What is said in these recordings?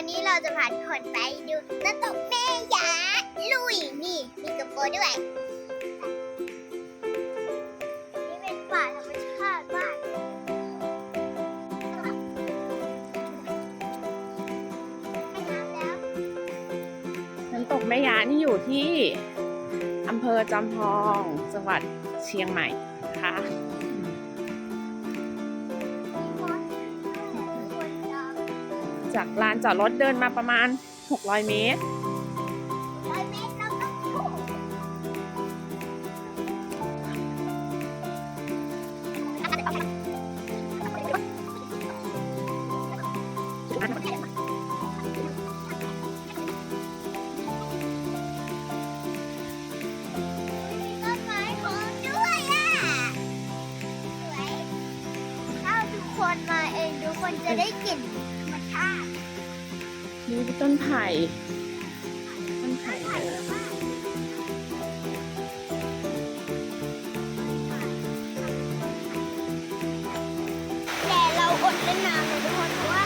วันนี้เราจะพาทุกคนไปดูน้ำตกแม่ยาลุยนี่มีกระโปรงด้วย นี่เป็นป่าธรรมชาติมากให้น้ำแล้วน้ำตกแม่ยานี่อยู่ที่อำเภอจอมทอง จังหวัดเชียงใหม่นะคะ จากลานจอดรถเดินมาประมาณ 600 เมตรร้อยเมตรเราต้องถูกมีต้นไม้โค้งด้วยอะสวยถ้าทุกคนมาเองทุกคนจะได้กลิ่น ค่ะนี่เป็นต้นไผ่ต้นไผ่เลยแต่เราอดเล่นน้ำนะทุกคนเพราะว่า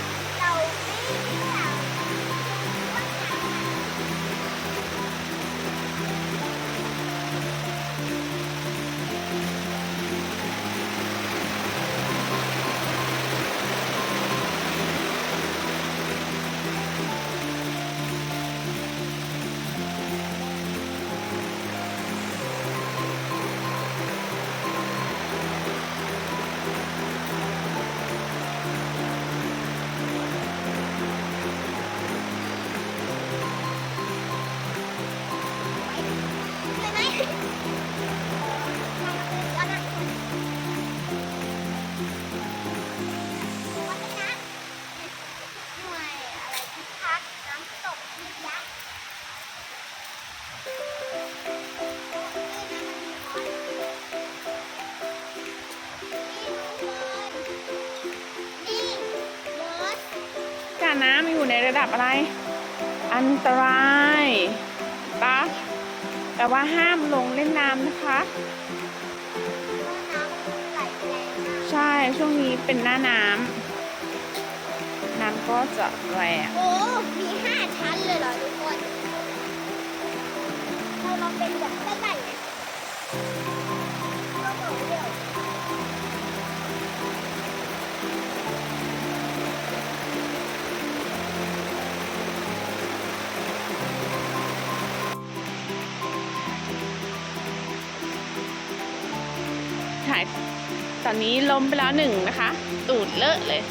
ระดับอะไร อันตรายปะแต่ว่าห้ามลงเล่นน้ำนะคะน้ำมันไหลแรงมากใช่ช่วงนี้เป็นหน้าน้ำน้ำก็จะแรงโอ้ มีห้าชั้นเลยเหรอทุกคน เราลองเป็นแบบ ตอนนี้ล้มไปแล้วหนึ่งนะคะ ตูดเลอะเลย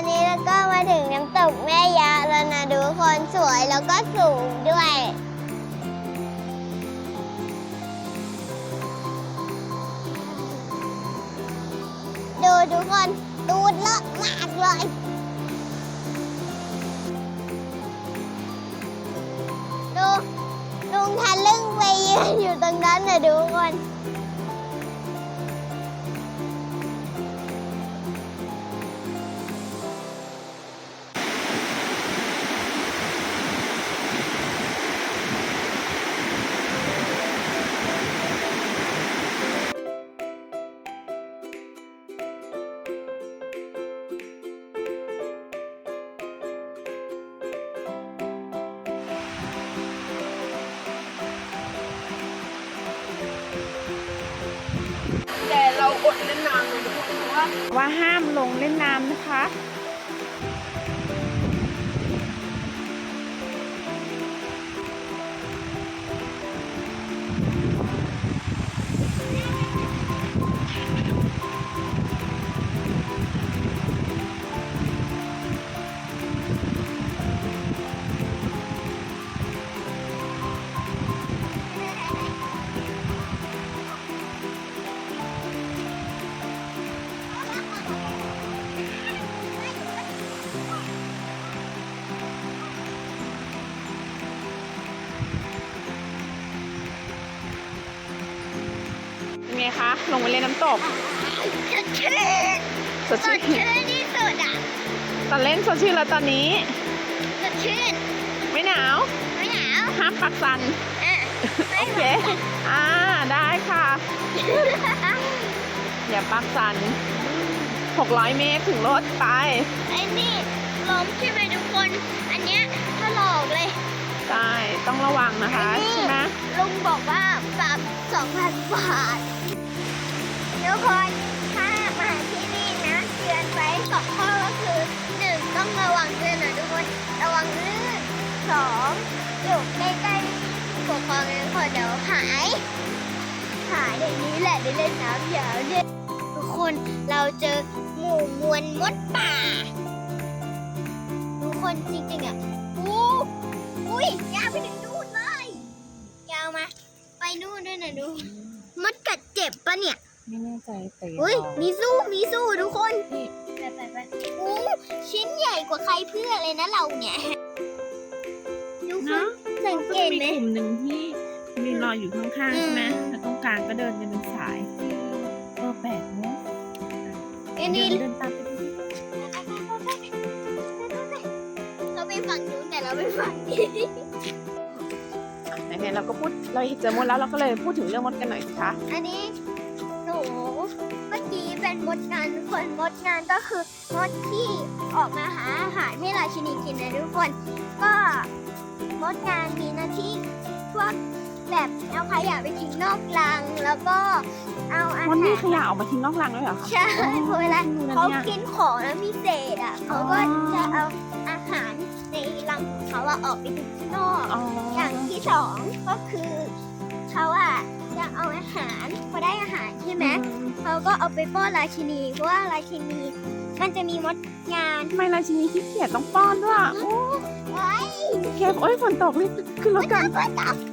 อนนี้เราก็มาถึงน้ำตกแม่ยะแล้วนะทุกคนสวยแล้วก็สูงด้วย ดูทุกคนตูดเลอะมากเลยดูลุงทะลึ่งไปยืนอยู่ตรงนั้นนะทุกคน แต่เราอดเล่นน้ำเลยทุกคนเพราะว่าว่าห้ามลงเล่นน้ำนะคะ ลงไปเล่นน้ำตกสดชื่นสดสชื่ดนชื่นที่สุดอะตอนเล่นสดชื่นแล้วตอนนี้ สดชื่น ไม่หนาว ไม่หนาว ห้ามปักสันอะไม่โอเค อ่า ได้ค่ะ อย่าปักสัน 600 เมตรถึงรถไป ไอ้นี่ล้มใช่ไหมทุกคน อันเนี้ยถลอกเลยใช่ต้องระวังนะคะอันนี้ใช่ไหมลุงบอกว่าปรับ2,000 บาท ทุกคนถ้ามาที่นี่นะเตือนไว้สองข้อก็คือหนึ่งต้องระวังด้วยนะทุกคนระวังลื่นสองอยู่ใกล้ๆปกครองเลยพอเดี๋ยวหายหายเดี๋ยวนี้แหละได้เล่นน้ำยาวเนี่ยทุกคนเราเจอหมู่มวลมดป่า ทุกคนจริงๆอะอู้อุ้ยยาวไปถึงนู่นเลยยาวมาไปนู่นด้วยนะดูมดกัดเจ็บปะเนี่ย ไม่แน่ใจแต่อุ้ยมีสู้มีสู้ทุกคนนี่ไปไปไปอู้ชิ้นใหญ่กว่าใครเพื่อเลยนะเราเนี่ยทุกคนเนาะสังก็เกจะตมีไหมกลุ่มหนึ่งที่มีรออยู่ข้างๆใช่ไหมอืมแล้วตรงกลางก็เดินกันเป็นสายเออแปลกเนาะอันนี้เดินเดินตามไปดูสิเราไปฝั่งนู้นแต่เราไปฝั่งนี้ไหนๆเราก็พูดเราเจอมดแล้วเราก็เลยพูดถึงเรื่องมดกันหน่อยสิคะอันนี้หนูเมื่อกี้ เป็นมดงานทุกคนมดงานก็คือมดที่ออกมาหาอาหารให้ราชินีกินนะทุกคน ก็มดงานมีหน้าที่พวกแบบเอาขยะไปทิ้งนอกรังแล้วก็เอาอามดหานี่รขยะออกมาทิ้งนอกรังด้วยเหรอคะใช่เพราะเวลาดูนะเขาเนี่ยกินของแล้วมีเศษอะเขาก็อ๋อจะเอาอาหารในรังของเขาอะออกไปทิ้งข้างนอกอ๋ออย่างที่สองก็คือเขาอะจะเอาอาหารพอได้อาหารใช่ไหมอืม เขาก็เอาไปป้อนราชินีเพราะว่าราชินี มันจะมีมดงานทำไมราชินีขี้เกียจต้องป้อนด้วยอะโอ้ไว้เคฟโอ้ยฝนตกรีบขึ้นรถกันก็ต